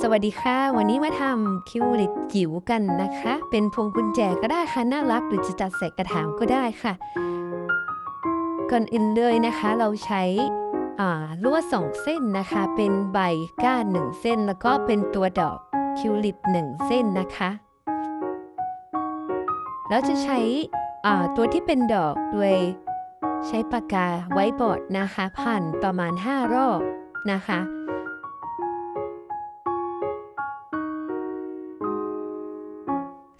สวัสดีค่ะ วันนี้มาทำคิวลิตจิ๋วกันนะคะ เป็นพวงกุญแจก็ได้ค่ะ น่ารักหรือจะจัดใส่กระถางก็ได้ค่ะ ก่อนอื่นเลยนะคะ เราใช้ลวดสองเส้นนะคะ เป็นใบก้านหนึ่งเส้น แล้วก็เป็นตัวดอกคิวลิปหนึ่งเส้นนะคะ แล้วจะใช้ตัวที่เป็นดอกโดยใช้ปากกาไว้บอร์ดนะคะ ผ่านประมาณ 5 รอบนะคะ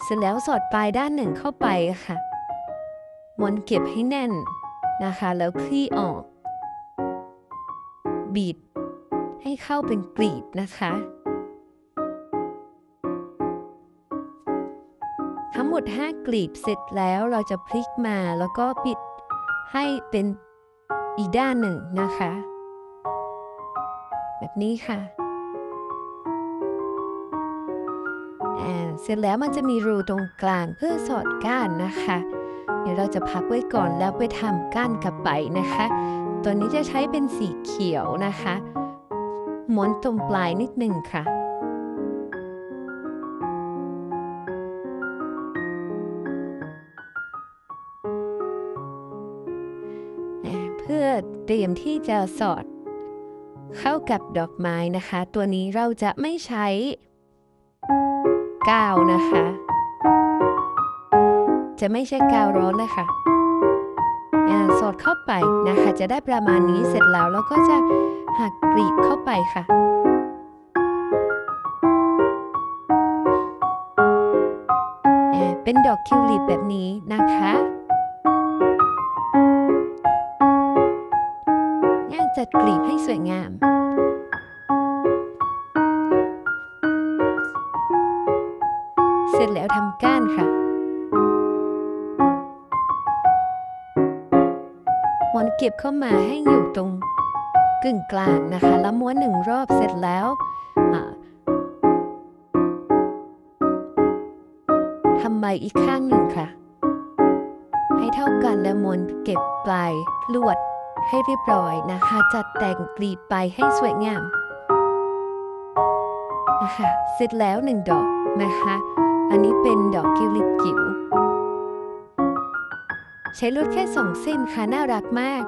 เสร็จแล้วสอดปลายด้านหนึ่งเข้าไปค่ะม้วนเก็บให้แน่นนะคะ แล้วคลี่ออก บีดให้เข้าเป็นกรีบนะคะ ทั้งหมด 5 กลีบเสร็จแล้วเราจะพลิกมาแล้วก็ปิดให้เป็นอีกด้านหนึ่งนะคะ แบบนี้ค่ะ เสร็จแล้วมันจะมีรูตรงกลางเพื่อสอดก้านนะคะ เดี๋ยวเราจะพักไว้ก่อนแล้วไปทำก้านกลับไปนะคะ ตัวนี้จะใช้เป็นสีเขียวนะคะม้วนตรงปลายนิดหนึ่งค่ะเพื่อเตรียมที่จะสอดเข้ากับดอกไม้นะคะ ตัวนี้เราจะไม่ใช้ กาวนะคะ จะไม่ใช่กาวร้อนเลยค่ะอ่าสอดเข้าไปนะคะ จะได้ประมาณนี้เสร็จแล้วเราก็จะหักกรีบเข้าไปค่ะอ่าเป็นดอกคิวลิปแบบนี้นะคะย่างจัดกลีบให้สวยงาม ร็จแล้วทำก้านค่ะม้วนเก็บเข้ามาให้อยู่ตรงกึ่งกลางนะคะ แล้วม้วนหนึ่งรอบเสร็จแล้วทำใหม่อีกข้างหนึ่งค่ะ ให้เท่ากันแล้วม้วนเก็บปลายลวดให้เรียบร้อยนะคะ จัดแต่งกลีบไปให้สวยงามนะคะเสร็จแล้วหนึ่งดอกนะคะ อันนี้เป็นดอกกิวลิปจิ๋วใช้ลวดแค่สองเส้นค่ะน่ารักมาก